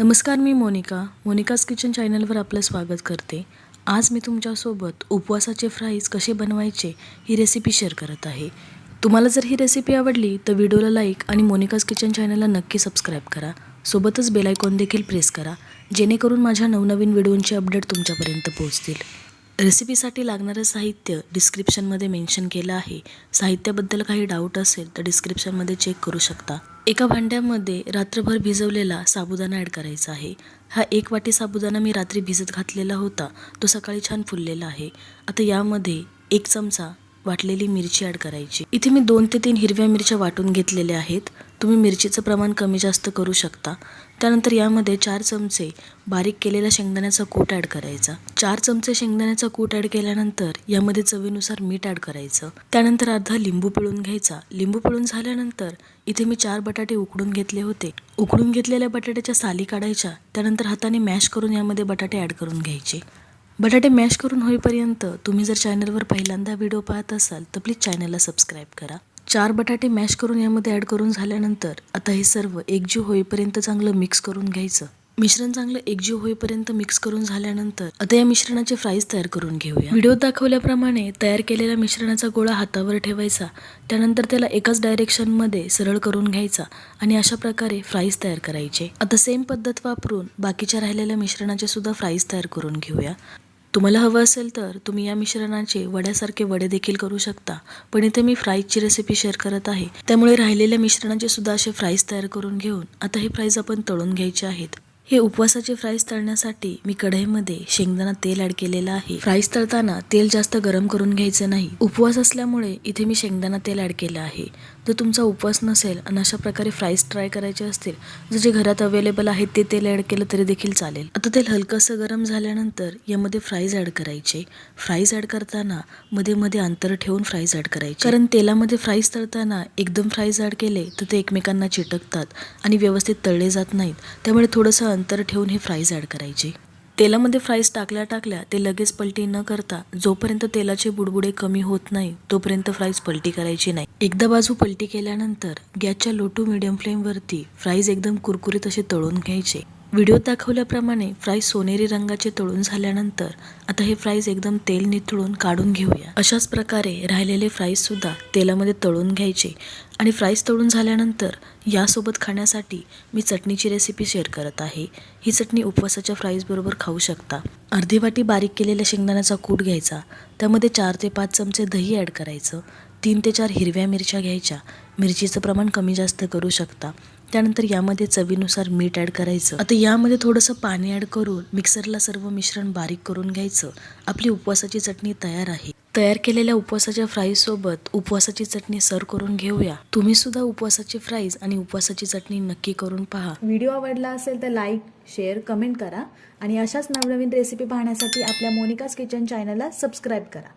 नमस्कार मी Monika. Monika's kitchen चॅनलवर आपलं स्वागत करते. आज मी तुमच्यासोबत उपवासाचे फ्राईज कसे बनवायचे ही रेसिपी शेअर करत आहे. तुम्हाला जर ही रेसिपी आवडली तर व्हिडिओला लाईक आणि मोनिकाज किचन चॅनलला नक्की सबस्क्राईब करा. सोबतच बेलायकॉन देखील प्रेस करा जेणेकरून माझ्या नवनवीन व्हिडिओंचे अपडेट तुमच्यापर्यंत पोहोचतील. रेसिपीसाठी लागणारं साहित्य डिस्क्रिप्शनमध्ये मेन्शन केलं आहे. साहित्याबद्दल काही डाऊट असेल तर डिस्क्रिप्शनमध्ये चेक करू शकता. एका भांड्यामध्ये रात्रभर भिजवलेला साबुदाणा ॲड करायचा आहे. हा एक वाटी साबुदाणा मी रात्री भिजत घातलेला होता. तो सकाळी छान फुललेला आहे. आता यामध्ये एक चमचा वाटलेली मिरची ॲड करायची. इथे मी दोन ते तीन हिरव्या मिरच्या वाटून घेतलेल्या आहेत. तुम्ही मिरचीचं प्रमाण कमी जास्त करू शकता. त्यानंतर यामध्ये चार चमचे बारीक केलेला शेंगदाण्याचा कूट ॲड करायचा. चार चमचे शेंगदाण्याचा कूट ॲड केल्यानंतर यामध्ये चवीनुसार मीठ ॲड करायचं. त्यानंतर अर्धा लिंबू पिळून घ्यायचा. लिंबू पिळून झाल्यानंतर इथे मी चार बटाटे उकडून घेतले होते. उकडून घेतलेल्या बटाट्याच्या साली काढायच्या. त्यानंतर हाताने मॅश करून यामध्ये बटाटे ॲड करून घ्यायचे. बटाटे मॅश करून होईपर्यंत तुम्ही जर चॅनलवर पहिल्यांदा व्हिडिओ पाहत असाल तर प्लीज चॅनलला सबस्क्राईब करा. चार बटाटे मॅश करून यामध्ये ॲड करून झाल्यानंतर आता हे सर्व एकजीव होईपर्यंत चांगलं मिक्स करून घ्यायचं. मिश्रण चांगलं एकजीव होईपर्यंत मिक्स करून झाल्यानंतर आता या मिश्रणाचे फ्राईज तयार करून घेऊया. व्हिडिओ दाखवल्याप्रमाणे तयार केलेल्या मिश्रणाचा गोळा हातावर ठेवायचा. त्यानंतर त्याला एकाच डायरेक्शनमध्ये सरळ करून घ्यायचा आणि अशा प्रकारे फ्राईज तयार करायचे. आता सेम पद्धत वापरून बाकीच्या राहिलेल्या मिश्रणाचे सुद्धा फ्राईज तयार करून घेऊया. तुम्हाला हवं असेल तर तुम्ही या मिश्रणाचे वड्यासारखे वडे देखील करू शकता. पण इथे मी फ्राईजची रेसिपी शेअर करत आहे. त्यामुळे राहिलेल्या मिश्रणाचे सुद्धा असे फ्राईज तयार करून घेऊन आता हे फ्राईज आपण तळून घ्यायचे आहेत. हे उपवासाचे फ्राईज तळण्यासाठी मी कढईमध्ये शेंगदाणा तेल ॲड केलेलं आहे. फ्राईज तळताना तेल जास्त गरम करून घ्यायचं नाही. उपवास असल्यामुळे इथे मी शेंगदाणा तेल ॲड केलं आहे. जर तुमचा उपवास नसेल आणि अशा प्रकारे फ्राईज ट्राय करायचे असतील जर जे घरात अवेलेबल आहे ते तेल ॲड केलं तरी देखील चालेल. आता तेल हलकंसं गरम झाल्यानंतर यामध्ये फ्राईज ॲड करायचे. फ्राईज ॲड करताना मध्ये मध्ये अंतर ठेवून फ्राईज ॲड करायचे. कारण तेलामध्ये फ्राईज तळताना एकदम फ्राईज ॲड केले तर ते एकमेकांना चिटकतात आणि व्यवस्थित तळले जात नाहीत. त्यामुळे थोडंसं अंतर ठेवून हे फ्राईज ॲड करायचे. तेलामध्ये फ्राईज टाकल्या टाकल्या ते लगेच पलटी न करता जोपर्यंत तेलाचे बुडबुडे कमी होत नाही तोपर्यंत फ्राईज पलटी करायची नाही. एकदा बाजू पलटी केल्यानंतर गॅसच्या लो टू मिडियम फ्लेमवरती फ्राईज एकदम कुरकुरीत असे तळून घ्यायचे. व्हिडिओत दाखवल्याप्रमाणे फ्राईज सोनेरी रंगाचे तळून झाल्यानंतर आता हे फ्राईज एकदम तेल निथळून काढून घेऊया. अशाच प्रकारे राहिलेले फ्राईज सुद्धा तेलामध्ये तळून घ्यायचे आणि फ्राईज तळून झाल्यानंतर यासोबत खाण्यासाठी मी चटणीची रेसिपी शेअर करत आहे. ही चटणी उपवासाच्या फ्राईजबरोबर खाऊ शकता. अर्धी वाटी बारीक केलेल्या शेंगदाण्याचा कूट घ्यायचा. त्यामध्ये चार ते पाच चमचे दही ॲड करायचं. तीन ते चार हिरव्या मिरच्या घ्यायच्या. मिरचीचं प्रमाण कमी जास्त करू शकता. त्यानंतर यामध्ये चवीनुसार मीठ ॲड करायचं. आता यामध्ये थोडंसं पाणी ॲड करून मिक्सरला सर्व मिश्रण बारीक करून घ्यायचं. आपली उपवासाची चटणी तयार आहे. तयार केलेल्या उपवासाच्या फ्राईज सोबत उपवासाची चटणी सर्व करून घेऊया. तुम्ही सुद्धा उपवासाची फ्राईज आणि उपवासाची चटणी नक्की करून पहा. व्हिडिओ आवडला असेल तर लाईक शेअर कमेंट करा. आणि अशाच नवनवीन रेसिपी पाहण्यासाठी आपल्या मोनिकाज किचन चॅनलला सबस्क्राईब करा.